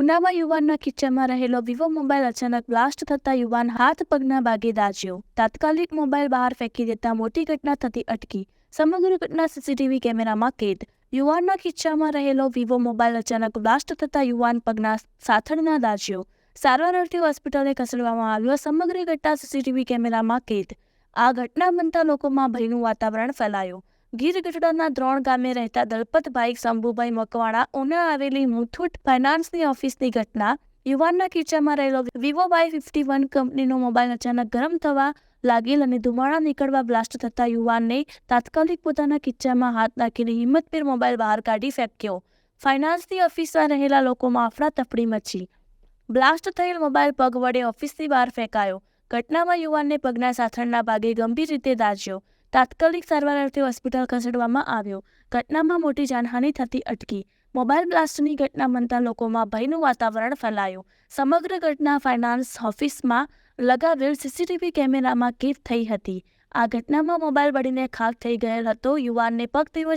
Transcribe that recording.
ઘટનામાં યુવાનના ખીચામાં રહેલો વિવો મોબાઈલ અચાનક બ્લાસ્ટ થતા યુવાન હાથ પગના ભાગે દાજ્યો તાત્કાલિક મોબાઈલ બહાર ફેંકી દેતા મોટી ઘટના થતી અટકી. સમગ્ર ઘટના સીસીટીવી કેમેરામાં કેદ. યુવાનના ખીચામાં રહેલો વિવો મોબાઈલ અચાનક બ્લાસ્ટ થતા યુવાન પગના સાથળના દાજ્યો સારવાર અર્થે હોસ્પિટલે ખસેડવામાં આવ્યો સમગ્ર ઘટના સીસીટીવી કેમેરામાં કેદ. આ ઘટના બનતા લોકોમાં ભયનું વાતાવરણ ફેલાયું. ગીર ગઢડાના દ્રોણ ગામે રહેતા દલપતભાઈ શંભુભાઈ મકવાણા ઉના આવેલી મુથુટ ફાઇનાન્સની ઓફિસની ઘટના યુવાનના ખીચામાં રહેલો વિવો બાય ફિફ્ટી વન કંપનીનો મોબાઈલ અચાનક ગરમ થવા લાગેલ અને ધુમાડા નીકળવા બ્લાસ્ટ થતા યુવાનને તાત્કાલિક પોતાના ખીચામાં હાથ નાખીને હિંમતભેર મોબાઈલ બહાર કાઢી ફેંક્યો. ફાઇનાન્સની ઓફિસમાં રહેલા લોકોમાં અફરાતફરી મચી. બ્લાસ્ટ થયેલ મોબાઈલ પગ વડે ઓફિસની બહાર ફેંકાયો. ઘટનામાં યુવાનને પગના સાથળના ભાગે ગંભીર રીતે દાઝ્યો. તાત્કાલિક સારવાર અર્થે હોસ્પિટલ ખસેડવામાં આવ્યો. ઘટનામાં મોટી જાનહાનિ થતી અટકી. મોબાઈલ બ્લાસ્ટની ઘટના બનતા લોકોમાં ભયનું વાતાવરણ ફેલાયું. સમગ્ર ઘટના ફાઇનાન્સ ઓફિસમાં લગાવેલ સીસીટીવી કેમેરામાં કેદ થઈ હતી. આ ઘટનામાં મોબાઈલ બળીને ખાક થઈ ગયેલ હતો. યુવાનને પગ તેઓ